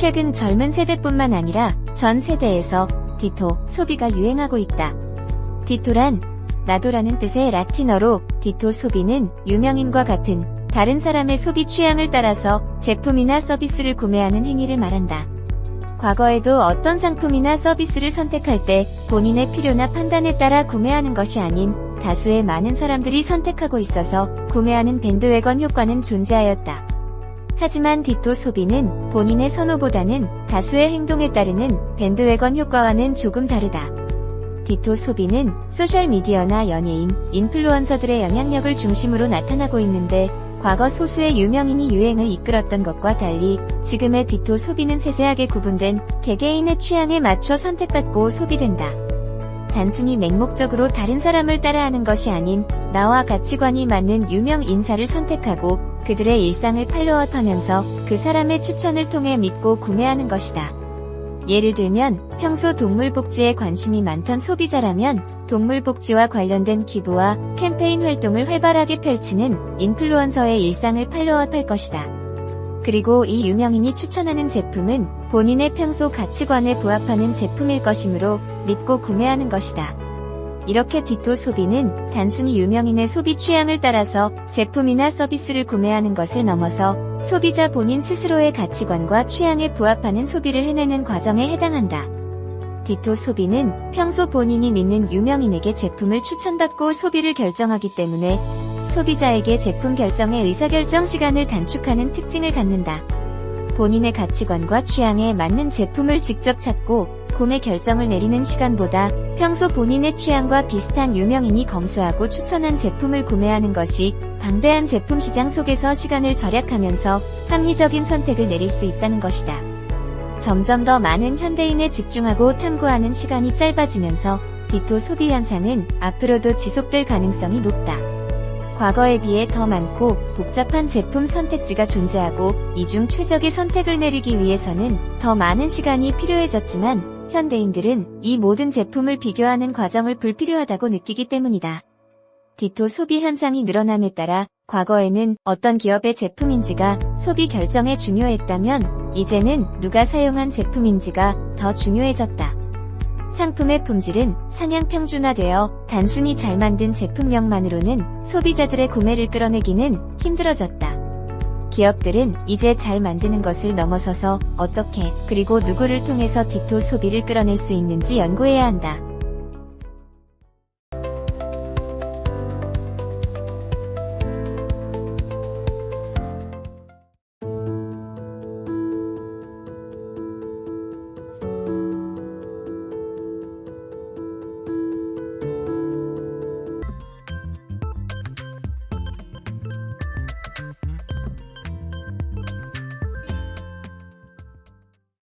최근 젊은 세대뿐만 아니라 전 세대에서 디토 소비가 유행하고 있다. 디토란 나도라는 뜻의 라틴어로 디토 소비는 유명인과 같은 다른 사람의 소비 취향을 따라서 제품이나 서비스를 구매하는 행위를 말한다. 과거에도 어떤 상품이나 서비스를 선택할 때 본인의 필요나 판단에 따라 구매하는 것이 아닌 다수의 많은 사람들이 선택하고 있어서 구매하는 밴드웨건 효과는 존재하였다. 하지만 디토 소비는 본인의 선호보다는 다수의 행동에 따르는 밴드웨건 효과와는 조금 다르다. 디토 소비는 소셜미디어나 연예인, 인플루언서들의 영향력을 중심으로 나타나고 있는데 과거 소수의 유명인이 유행을 이끌었던 것과 달리 지금의 디토 소비는 세세하게 구분된 개개인의 취향에 맞춰 선택받고 소비된다. 단순히 맹목적으로 다른 사람을 따라하는 것이 아닌 나와 가치관이 맞는 유명 인사를 선택하고 그들의 일상을 팔로우업하면서 그 사람의 추천을 통해 믿고 구매하는 것이다. 예를 들면 평소 동물 복지에 관심이 많던 소비자라면 동물 복지와 관련된 기부와 캠페인 활동을 활발하게 펼치는 인플루언서의 일상을 팔로우업할 것이다. 그리고 이 유명인이 추천하는 제품은 본인의 평소 가치관에 부합하는 제품일 것이므로 믿고 구매하는 것이다. 이렇게 디토 소비는 단순히 유명인의 소비 취향을 따라서 제품이나 서비스를 구매하는 것을 넘어서 소비자 본인 스스로의 가치관과 취향에 부합하는 소비를 해내는 과정에 해당한다. 디토 소비는 평소 본인이 믿는 유명인에게 제품을 추천받고 소비를 결정하기 때문에 소비자에게 제품 결정의 의사결정 시간을 단축하는 특징을 갖는다. 본인의 가치관과 취향에 맞는 제품을 직접 찾고 구매 결정을 내리는 시간보다 평소 본인의 취향과 비슷한 유명인이 검수하고 추천한 제품을 구매하는 것이 방대한 제품 시장 속에서 시간을 절약하면서 합리적인 선택을 내릴 수 있다는 것이다. 점점 더 많은 현대인에 집중하고 탐구하는 시간이 짧아지면서 디토 소비 현상은 앞으로도 지속될 가능성이 높다. 과거에 비해 더 많고 복잡한 제품 선택지가 존재하고 이 중 최적의 선택을 내리기 위해서는 더 많은 시간이 필요해졌지만 현대인들은 이 모든 제품을 비교하는 과정을 불필요하다고 느끼기 때문이다. 디토 소비 현상이 늘어남에 따라 과거에는 어떤 기업의 제품인지가 소비 결정에 중요했다면 이제는 누가 사용한 제품인지가 더 중요해졌다. 상품의 품질은 상향 평준화되어 단순히 잘 만든 제품력만으로는 소비자들의 구매를 끌어내기는 힘들어졌다. 기업들은 이제 잘 만드는 것을 넘어서서 어떻게 그리고 누구를 통해서 디토 소비를 끌어낼 수 있는지 연구해야 한다.